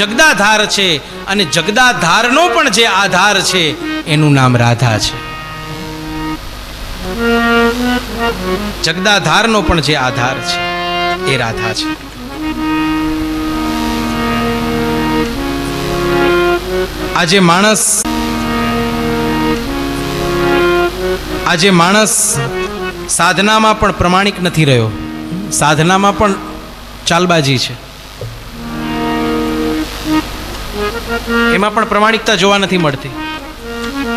જગદાધાર છે અને જગદાધારનો પણ જે આધાર છે, એનું નામ રાધા છે. જગદાધારનો પણ જે આધાર છે, એ રાધા છે. આજે માણસ આજે માણસ સાધનામાં પણ પ્રમાણિક નથી રહ્યો. સાધનામાં પણ ચાલબાજી છે. એમાં પણ પ્રમાણિકતા જોવા નથી મળતી.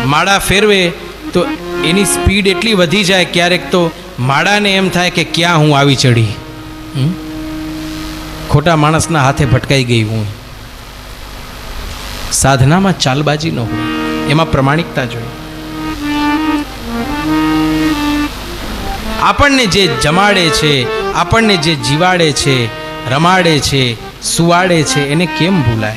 માળા ફેરવે તો એની સ્પીડ એટલી વધી જાય ક્યારેક તો માળાને એમ થાય કે ક્યાં હું આવી ચડી ખોટા માણસના હાથે ભટકાઈ ગઈ હું. સાધનામાં ચાલબાજી ન હોય. એમાં પ્રમાણિકતા જોઈએ. આપણને જે જમાડે છે, આપણને જે જીવાડે છે, રમાડે છે, સુવાડે છે, એને કેમ ભૂલાય?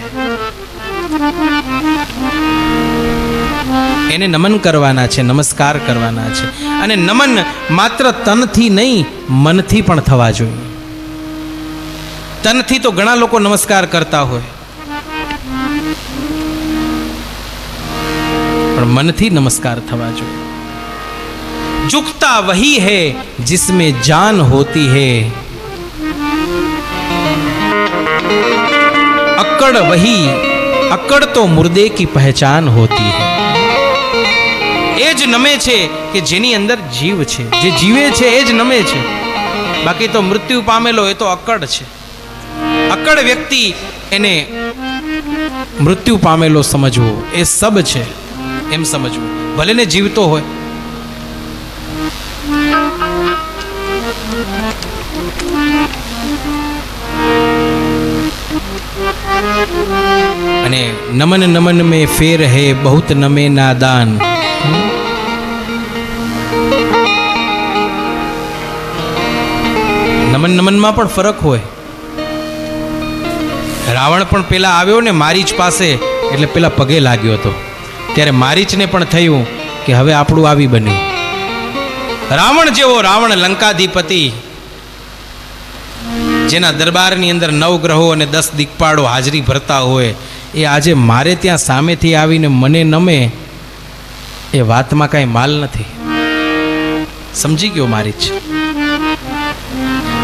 એને નમન કરવાના છે નમસ્કાર કરવાના છે અને નમન માત્ર તનથી નહીં મનથી પણ થવા જોઈએ તનથી તો ઘણા લોકો નમસ્કાર કરતા હોય પણ મનથી નમસ્કાર થવા જોઈએ झुकता वही है जिसमें जान होती है अक्कड़ वही अक्कड़ तो मुर्दे की पहचान होती है એ જ નમે છે કે જેની અંદર જીવ છે. જે જીવે છે એ જ નમે છે. બાકી તો મૃત્યુ પામેલો એ તો અકડ છે. અકડ વ્યક્તિ એને મૃત્યુ પામેલો સમજવો એ સબ છે. એમ સમજવું. ભલે ને જીવતો હોય. અને નમન નમન મેં ફેર હે, બહુત નમે નાદાન. નમન નમનમાં પણ ફરક હોય. રાવણ પણ પેલા આવ્યો ને મારીચ પાસે, એટલે પેલા પગે લાગ્યો હતો. ત્યારે મારીચને પણ થયું કે હવે આપણું આવી બન્યું. રાવણ જેવો રાવણ લંકાધિપતિ, જેના દરબારની અંદર નવ ગ્રહો અને દસ દિગપાળો હાજરી ભરતા હોય, એ આજે મારે ત્યાં સામેથી આવીને મને નમે, એ વાતમાં કાંઈ માલ નથી. સમજી ગયો મારી જ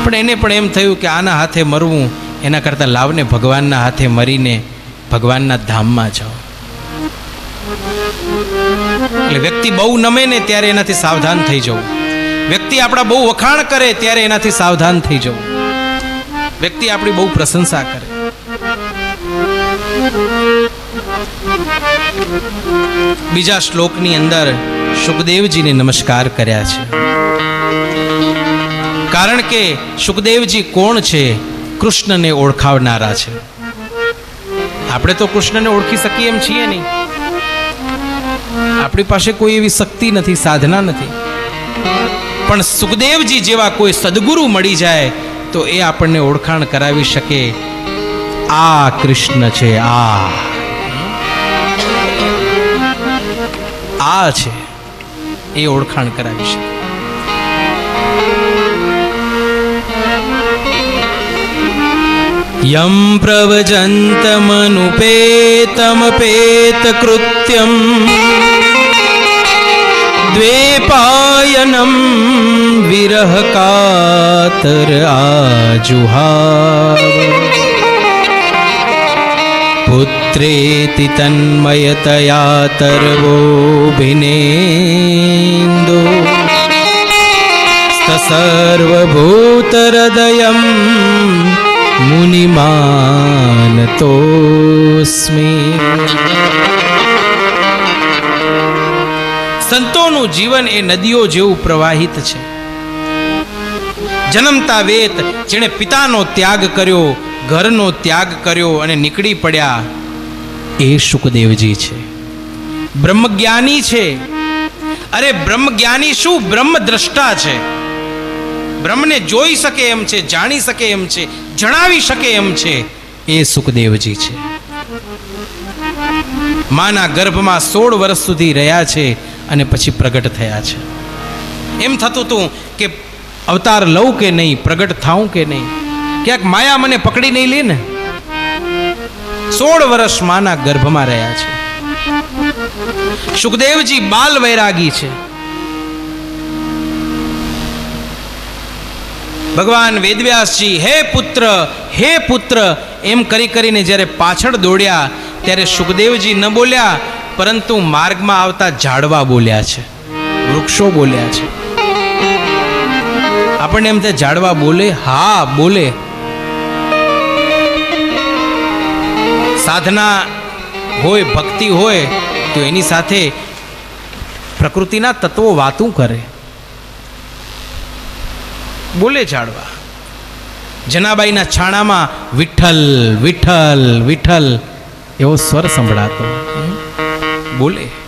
પણ એને પણ એમ થયું કે આના હાથે મરવું, એના કરતાં લાવને ભગવાનના હાથે મરીને ભગવાનના ધામમાં જાઓ. એટલે વ્યક્તિ બહુ નમે ને ત્યારે એનાથી સાવધાન થઈ જવું. વ્યક્તિ આપણા બહુ વખાણ કરે ત્યારે એનાથી સાવધાન થઈ જવું. વ્યક્તિ આપણી બહુ પ્રશંસા કરે. બીજા શ્લોકની અંદર સુખદેવજીને નમસ્કાર કર્યા છે. કારણ કે સુખદેવજી કોણ છે? કૃષ્ણને ઓળખાવનારા છે. આપણે તો કૃષ્ણને ઓળખી શકીએ એમ છીએ નહીં. આપણી પાસે કોઈ એવી શક્તિ નથી, સાધના નથી. પણ સુખદેવજી જેવા કોઈ સદગુરુ મળી જાય, તો એ આપણને ઓળખાણ કરાવી શકે. આ કૃષ્ણ છે, આ. આ છે. એ ઓળખાણ કરાવી શકે. यं प्रवजन्तमनुपेतमपेतकृत्यं द्वेपायनं विरहकातर विरहकातराजुहा पुत्रेति तन्मयतया तर्वोभिनेन्दोस्त सर्वभूतहृदयम् મુનિમાનતોસ્મિ સંતોનું જીવન એ નદીઓ જેવું પ્રવાહિત છે જન્મતા વેત જેણે પિતાનો ત્યાગ કર્યો ઘરનો ત્યાગ કર્યો અને નીકળી પડ્યા એ સુખદેવજી છે બ્રહ્મજ્ઞાની છે અરે બ્રહ્મજ્ઞાની શું બ્રહ્મ બ્રહ્મદ્રષ્ટા છે બ્રહ્મને જોઈ શકે એમ છે, જાણી શકે એમ છે, જણાવી શકે એમ છે, એ સુખદેવજી છે. માના ગર્ભમાં સોળ વર્ષ સુધી રહ્યા છે અને પછી પ્રગટ થયા છે. એમ થતું હતું કે અવતાર લઉં કે નહીં, પ્રગટ થાઉં કે નહીં? ક્યાંક માયા મને પકડી નહીં લે ને? સોળ વર્ષ માના ગર્ભમાં રહ્યા છે. સુખદેવજી બાલ વૈરાગી છે. ભગવાન વેદવ્યાસજી, હે પુત્ર હે પુત્ર, એમ કરી કરીને જ્યારે પાછળ દોડ્યા, ત્યારે સુખદેવજી ન બોલ્યા, પરંતુ માર્ગમાં આવતા ઝાડવા બોલ્યા છે, વૃક્ષો બોલ્યા છે. આપણને એમ થાય, ઝાડવા બોલે? હા, બોલે. સાધના હોય, ભક્તિ હોય, તો એની સાથે પ્રકૃતિના તત્વો વાતું કરે. બોલે ઝાડવા જનાબાઈના છાણામાં વિઠ્ઠલ વિઠ્ઠલ વિઠ્ઠલ એવો સ્વર સંભળાતો. બોલે.